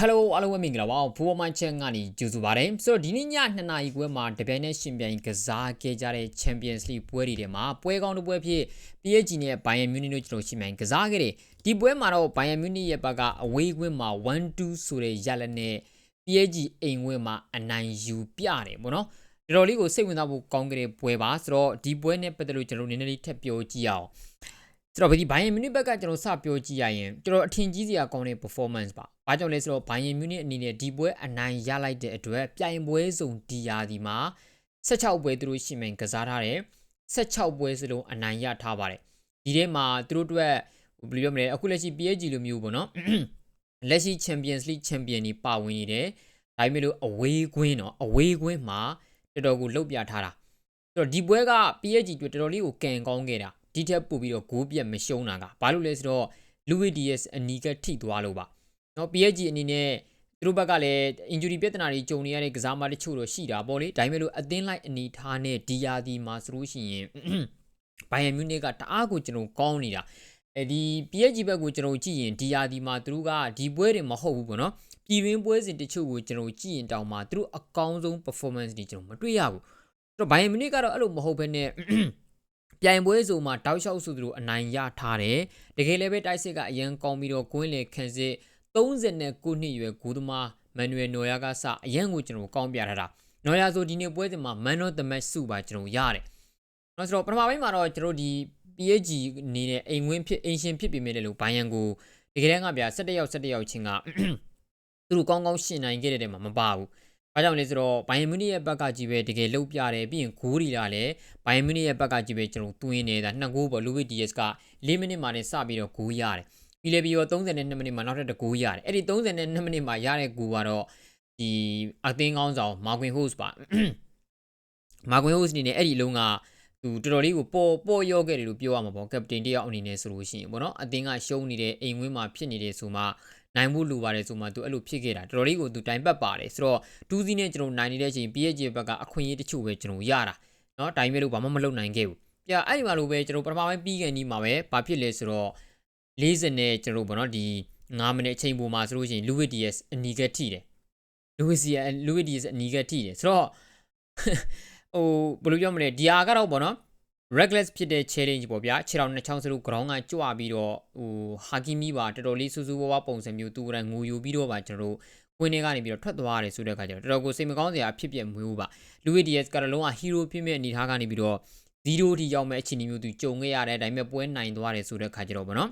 Hello အားလုံးပဲမင်္ဂလာပါဘူဝမန်ချန်ကနေကြိုဆိုပါရစေဆိုတော့ဒီနေ့ည2နာရီခွဲမှာတပြိုင်နက်ရှင်ပြိုင်ကစားခဲ့ကြတဲ့ Champions League ပွဲတွေထဲမှာပွဲကောင်းတစ်ပွဲဖြစ် PSG နဲ့ Bayern Munich တို့ကျွန်တော်ရှင်ပြိုင်ကစားခဲ့တယ်ဒီပွဲမှာတော့ Bayern Munich ရဲ့ဘက်ကအဝေးကွင်းမှာ1-2ဆိုတဲ့ရလနဲ့ PSG အိမ်ကွင်းမှာအနိုင်ယူပြတယ်ပေါ့နော်တော်တော်လေးကိုစိတ်ဝင်စားဖို့ကောင်းကြတဲ့ပွဲပါဆိုတော့ဒီပွဲနဲ့ပတ်သက်လို့ကျွန်တော်နည်းနည်းလေးထပ်ပြောကြည့်အောင် ဆိုတော့ဒီ Bayern Munich ဘက်ကကျွန်တော်စပြောကြည့်ရရင်ကျွန်တော်အထင်ကြီးစရာကောင်းတဲ့ performance ပါ။ဘာကြောင့်လဲဆိုတော့ Bayern Munich အနေနဲ့ဒီပွဲအနိုင်ရလိုက်တဲ့အတွက်ပြိုင်ပွဲစုံဒီယာဒီမှာ16ပွဲသူတို့ရှိမှန်ကစားထားတယ်။16ပွဲစလုံးအနိုင်ရထားပါတယ်။ဒီထဲမှာသူတို့အတွက်ဘယ်လိုပြောမလဲအခုလက်ရှိ PSG လိုမျိုးပေါ့နော်။လက်ရှိ Champions League Champion ကြီးပါဝင်နေတယ်။ဒါပေမဲ့လို့အဝေးကွင်းတော့အဝေးကွင်းမှာတော်တော်ကိုလှုပ်ပြထားတာ။ဆိုတော့ဒီပွဲက PSG အတွက်တော်တော်လေးကိုကန်ကောင်းခဲ့တာ။ ဒီထက်ပိုပြီးတော့ဂိုးပြတ်မရှုံးတာကဘာလို့လဲဆိုတော့ Luis Diaz အနီးကထိသွားလို့ပါเนาะ PSG အနေနဲ့သူတို့ဘက်ကလည်း injury ပြဿနာတွေကြုံနေရတဲ့ကစားမတချို့တော့ရှိတာပေါ့လေဒါပေမဲ့လို့အသင်းလိုက်အနေထားနဲ့ဒီယာဒီမှာဆိုလို့ရှိရင်ဘိုင်ယန်မြူနစ်ကတအားကိုကျွန်တော်ကောင်းနေတာအဲဒီ PSG ဘက်ကိုကျွန်တော်ကြည့်ရင်ဒီယာဒီမှာသူတို့ကဒီပွဲတွေမဟုတ်ဘူးပေါ့နော်ပြည်တွင်းပွဲစဉ်တချို့ကိုကျွန်တော်ကြည့်ရင်တောင်မှသူတို့အကောင်းဆုံး performance တွေကျွန်တော်မတွေ့ရဘူးဆိုတော့ဘိုင်ယန်မြူနစ်ကတော့အဲ့လိုမဟုတ်ဘဲနဲ့ ပြိုင်ပွဲစုံမှာတောက်လျှောက်ဆိုသူတို့အနိုင်ရထားတယ်တကယ်လည်းပဲတိုက်စစ်ကအရန်ကောင်းပြီးတော့ကွင်းလေခန့်စစ်39နှစ်ရွယ်ဂူသမားမန်နွယ်နော်ယာကစအရန်ကိုကျွန်တော်ကောင်းပြထားတာနော်ယာဆိုဒီနေ့ပွဲစဉ်မှာ Man of the Match စုပါကျွန်တော်ရတယ်။နော်ဆိုတော့ပထမပိုင်းမှာတော့ကျွန်တော်ဒီ PSG အနေနဲ့အိမ်ဝင်းဖြစ်အိမ်ရှင်ဖြစ်ပေမဲ့လည်းလို့ဘိုင်ယန်ကိုတကယ်တမ်းကဗျာ17ယောက်17ယောက်ချင်းကသူတို့ကောင်းကောင်းရှင်နိုင်ခဲ့တဲ့တဲမှာမပါဘူး။ ဘာကြောင့်လဲဆိုတော့ဘိုင်ယန်မြူနစ်ရဲ့ဘက်ကကြီးပဲတကယ်လှုပ်ပြတယ်ပြီးရင်ဂိုးရီလာလည်းဘိုင်ယန်မြူနစ်ရဲ့ဘက်ကကြီးပဲကျွန်တော်တွင်းနေတာနှစ်ဂိုးပေါ့လူဝစ်ဒီယက်စ်က4မိနစ်မှနဲ့စပြီးတော့ဂိုးရတယ်။ပြီးလေပြီးတော့32မိနစ်မှာနောက်ထပ်တကူရတယ်အဲ့ဒီ32မိနစ်မှာရတဲ့ကူကတော့ဒီအသင်းကောင်းဆောင်မာကွင်ဟို့စ်ပါမာကွင်ဟို့စ်အနေနဲ့အဲ့ဒီလုံးကသူတော်တော်လေးကိုပေါ်ပေါ်ရောခဲ့တယ်လို့ပြောရမှာပေါ့ကပတိန်တယောက်အနေနဲ့ဆိုလို့ရှိရင်ပေါ့နော်အသင်းကရှုံးနေတဲ့အိမ်ဝင်းမှာဖြစ်နေတယ်ဆိုမှ နိုင်ဖို့လိုပါတယ်ဆိုမှသူအဲ့လိုဖြစ်ခဲ့တာတော်တော်လေးကိုသူတိုင်ပတ်ပါတယ်ဆိုတော့တူးစီးနဲ့ကျွန်တော်နိုင်နေတဲ့အချိန် PSG ဘက်ကအခွင့်အရေးတချို့ပဲကျွန်တော်ရတာเนาะဒါပေမဲ့လို့ဘာမှမလုပ်နိုင်ခဲ့ဘူးပြအဲ့ဒီမှာလိုပဲကျွန်တော်ပထမပိုင်းပြီးကန်ဒီမှာပဲဘာဖြစ်လဲဆိုတော့40နဲ့ကျွန်တော်တို့ပေါ့နော်ဒီ9မိနစ်အချိန်ပေါ်မှာဆိုလို့ရှိရင် Louis Diaz အနီးကထိတယ် Louis Diaz Louis Diaz အနီးကထိတယ်ဆိုတော့ဟိုဘယ်လိုပြောမလဲဒီဟာကတော့ပေါ့နော် reckless ဖြစ်တဲ့ challenge ပေါ့ဗျာခြေထောက်နှစ်ချောင်းစလုံး ground ကကြွပြီးတော့ဟိုဟာကီမီပါတော်တော်လေးစူးစူးဝါးဝါပုံစံမျိုးသူကငိုယူပြီးတော့ပါကျွန်တော်တို့ကွင်းထဲကနေပြီးတော့ထွက်သွားရတယ်ဆိုတဲ့အခါကျတော့တော်တော်ကိုစိတ်မကောင်းစရာဖြစ်ပြမျိုးပါ Louis Diaz ကတော့လုံးဝ hero ဖြစ်မဲ့အနေထားကနေပြီးတော့0ထိရောက်မဲ့အခြေအနေမျိုးသူကြုံခဲ့ရတယ်ဒါပေမဲ့ပွဲနိုင်သွားတယ်ဆိုတဲ့အခါကျတော့ပေါ့နော်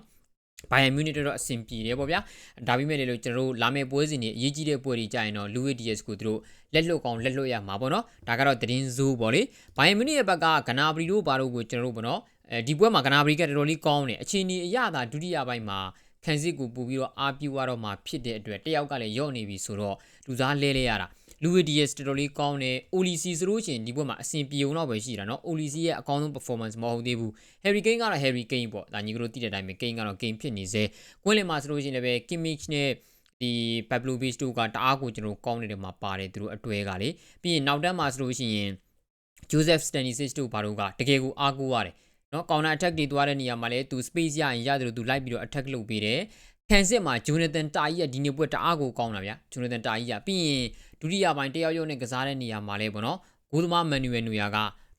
ဘိုင်ယန်မြူနစ်တော့အဆင်ပြေတယ်ပေါ့ဗျာဒါပေမဲ့လည်းကျွန်တော်တို့လာမယ့်ပွဲစဉ်တွေအရေးကြီးတဲ့ပွဲတွေကြာရင်တော့လူဝီဒီယက်ကိုသူတို့လက်လွတ်ကောင်လက်လွတ်ရမှာပေါ့နော်ဒါကတော့သတင်းဇိုးပေါ့လေဘိုင်ယန်မြူနစ်ရဲ့ဘက်ကဂနာဘရီတို့ဘာတို့ကိုကျွန်တော်တို့ပေါ့နော်အဲဒီပွဲမှာဂနာဘရီကတော်တော်လေးကောင်းတယ်အချိန်ကြီးအရသာဒုတိယပိုင်းမှာခန်းစစ်ကိုပူပြီးတော့အားပြူရတော့မှဖြစ်တဲ့အတွက်တယောက်ကလည်းယော့နေပြီဆိုတော့လူစားလဲလဲရတာ လူဝီဒီယက်တော်တော်လေးကောင်းတယ်အိုလီစီဆိုလို့ရှိရင်ဒီဘက်မှာအဆင်ပြေုံတော့ပဲရှိတာเนาะအိုလီစီရဲ့အကောင်းဆုံး performance မဟုတ်သေးဘူးဟယ်ရီကိန်းကတော့ဟယ်ရီကိန်းပေါ့ဒါညီကတို့သိတဲ့အတိုင်းပဲကိန်းကတော့ကိန်းဖြစ်နေစေကွင်းလင်မှာဆိုလို့ရှိရင်လည်းပဲကင်မစ်နဲ့ဒီပက်ဘလိုဘီစ်တို့ကတအားကိုကျွန်တော်ကောင်းနေတယ်မှာပါတယ်သူတို့အတွဲကလေပြီးရင်နောက်တန်းမှာဆိုလို့ရှိရင်ဂျိုဇက်စတန်နီစစ်တို့ဘာတို့ကတကယ်ကိုအားကိုးရတယ်နော်ကောင်နာ attack တွေသွားတဲ့နေရာမှာလည်းသူ space ရရင်ရတယ်လို့သူလိုက်ပြီးတော့ attack လုပ်ပေးတယ် ခံစစ်မှာဂျိုနာသန်တာကြီးကဒီနေ့ပွဲတအားကိုကောင်းတာဗျာဂျိုနာသန်တာကြီးကပြီးရင်ဒုတိယပိုင်းတယောက်ရုံနဲ့ကစားတဲ့နေရာမှာလဲပေါ့နော်ဂိုးသမားမန်နူရယ်နူယာက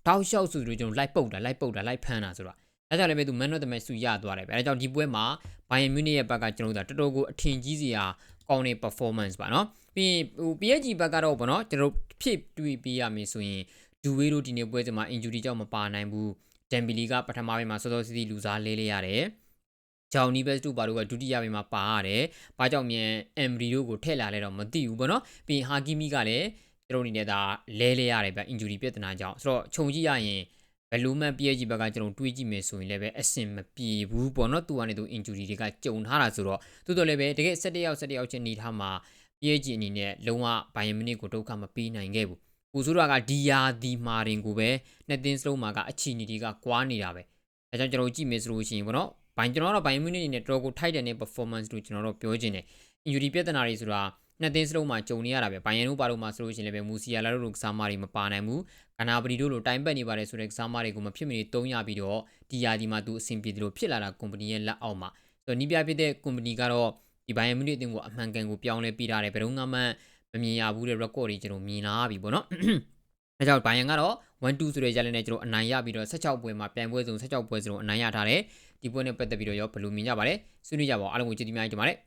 တောက်လျှောက်ဆိုသူတို့ကျွန်တော်လိုက်ပုတ်တာလိုက်ပုတ်တာလိုက်ဖမ်းတာဆိုတော့အဲကြောင့်လည်းပဲသူ man of the match ဆူရသွားတယ်ဗျအဲကြောင့်ဒီပွဲမှာဘိုင်ယန်မြူနစ်ရဲ့ဘက်ကကျွန်တော်တို့တော်တော်ကိုအထင်ကြီးစရာကောင်းတဲ့ performance ပါနော်ပြီးဟို PSG ဘက်ကတော့ပေါ့နော်ကျွန်တော်ဖြစ်တွေ့ပေးရမယ်ဆိုရင်ဒူဝေးတို့ဒီနေ့ပွဲစဉ်မှာ injury ကြောင့်မပါနိုင်ဘူးဒမ်ဘီလီကပထမပိုင်းမှာစောစောစီးစီးလူစားလဲလဲရတယ် ဂျောင်နီဘက်တို့ဘာလို့ကဒုတိယပိုင်းမှာပါရတယ်။ဘာကြောင့်မြန်အမ်ဘရီတို့ကိုထည့်လာလဲတော့မသိဘူးပေါ့နော်။ပြီးရင်ဟာကီမီကလည်းကျွန်တော်အနေနဲ့ဒါလဲလဲရတယ်ဗျ injury ပြဿနာကြောင့်ဆိုတော့ခြုံကြည့်ရရင်ဘယ်လိုမှ PSG ဘက်ကကျွန်တော်တွေးကြည့်မယ်ဆိုရင်လည်းပဲအဆင်မပြေဘူးပေါ့နော်။သူကနေသူ injury တွေကကြုံထားတာဆိုတော့သူတို့လည်းပဲတကယ်17ယောက်17ယောက်ချင်းနေထားမှာ PSG အနေနဲ့လုံးဝဘိုင်ယန်မနစ်ကိုဒုက္ခမပေးနိုင်ခဲ့ဘူး။ကိုဆိုးရာကဒီယာဒီမာရင်ကိုပဲနှစ်သင်းစလုံးမှာကအချီနီတွေကကွာနေတာပဲ။အဲကြောင့်ကျွန်တော်ကြည့်မယ်ဆိုလို့ရှိရင်ပေါ့နော် ဘိုင်ကျွန်တော်တော့ဘိုင်မြူနစ်အနေနဲ့တော်ကိုထိုက်တဲ့ performance လို့ကျွန်တော်တို့ပြောချင်တယ် injury ပြဿနာတွေဆိုတာနှစ်သင်းစလုံးမှာကြုံနေရတာပဲဘိုင်ယန်တို့ပါတော့မှဆိုလို့ရှိရင်လည်းပဲမူစီယာလာတို့လိုကစားမတွေမပါနိုင်ဘူးကနာပရီတို့လိုတိုင်ပတ်နေပါတယ်ဆိုတဲ့ကစားမတွေကိုမဖြစ်မနေတုံးရပြီးတော့ဒီယာဒီမှာသူအဆင်ပြေတယ်လို့ဖြစ်လာတာ company ရဲ့လက်အောက်မှာဆိုတော့နီးပြဖြစ်တဲ့ company ကတော့ဒီဘိုင်ယန်မြူနစ်အသင်းကိုအမှန်ကန်ကိုပြောင်းလဲပေးထားတယ်ဘယ်တော့မှမမြင်ရဘူးတဲ့ record တွေကျွန်တော်မြင်လာပြီပေါ့နော်အဲကြောင့်ဘိုင်ယန်ကတော့ 1-2ဆိုတဲ့ရလနဲ့ကျွန်တော်အနိုင်ရပြီးတော့16ပွဲမှာပြန်ပွဲစုံ16ပွဲစုံအနိုင်ရထားတယ်ဒီပွဲနဲ့ပတ်သက်ပြီးတော့ရောဘယ်လိုမြင်ကြပါလဲဆွေးနွေးကြပါဦးအားလုံးကိုကျေးဇူးများတင်ပါတယ်